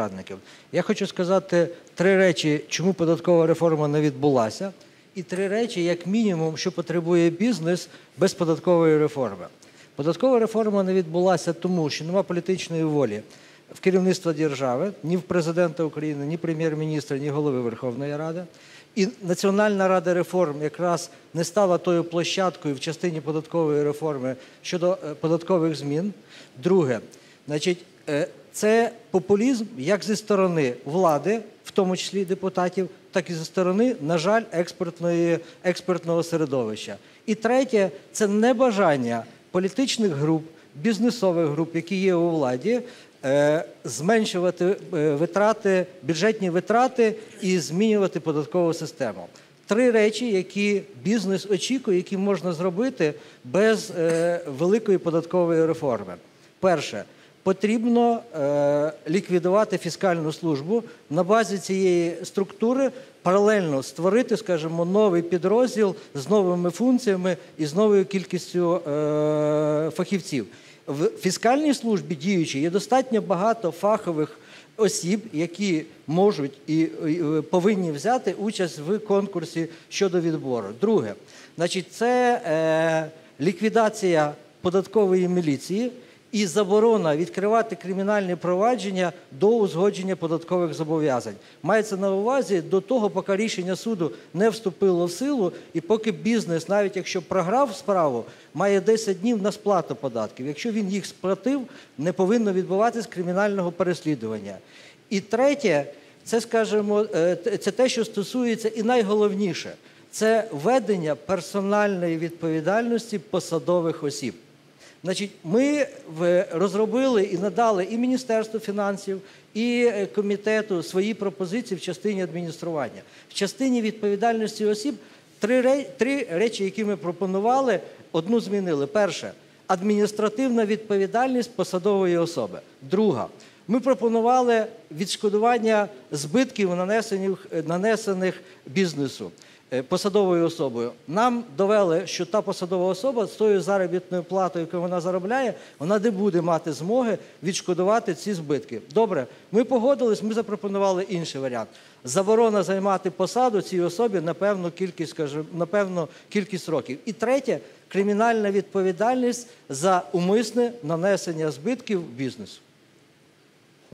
податкоокрадників. Я хочу сказати три речі, чому податкова реформа не відбулася, і три речі, як мінімум, що потребує бізнес без податкової реформи. Податкова реформа не відбулася тому, що нема політичної волі в керівництва держави, ні в президента України, ні прем'єр-міністра, ні голови Верховної Ради. І Національна рада реформ якраз не стала тою площадкою в частині податкової реформи щодо е, податкових змін. Друге, значить, е, це популізм як зі сторони влади, в тому числі депутатів, так і зі сторони, на жаль, експертної, експертного середовища. І третє це небажання політичних груп, бізнесових груп, які є у владі, е, зменшувати е, витрати, бюджетні витрати і змінювати податкову систему. Три речі, які бізнес очікує, які можна зробити без е, великої податкової реформи. Перше, потрібно е, ліквідувати фіскальну службу на базі цієї структури. Паралельно створити, скажімо, новий підрозділ з новими функціями і з новою кількістю е, фахівців. В фіскальній службі діючій є достатньо багато фахових осіб, які можуть і е, повинні взяти участь в конкурсі щодо відбору. Друге, значить, це ліквідація податкової міліції і заборона відкривати кримінальні провадження до узгодження податкових зобов'язань. Мається на увазі до того, поки рішення суду не вступило в силу, і поки бізнес, навіть якщо програв справу, має 10 днів на сплату податків. Якщо він їх сплатив, не повинно відбуватись кримінального переслідування. І третє, це скажімо, е, це те, що стосується, і найголовніше це введення персональної відповідальності посадових осіб. Значить, ми розробили і надали і Міністерству фінансів, і е, комітету свої пропозиції в частині адміністрування. В частині відповідальності осіб три, речі, які ми пропонували, одну змінили. Перше адміністративна відповідальність посадової особи. Друга. Ми пропонували відшкодування збитків, нанесених, бізнесу посадовою особою. Нам довели, що та посадова особа з тою заробітною платою, яку вона заробляє, вона не буде мати змоги відшкодувати ці збитки. Добре, ми погодились, ми запропонували інший варіант. Заборона займати посаду цій особі на певну кількість, скажімо, на певну кількість років. І третє кримінальна відповідальність за умисне нанесення збитків бізнесу.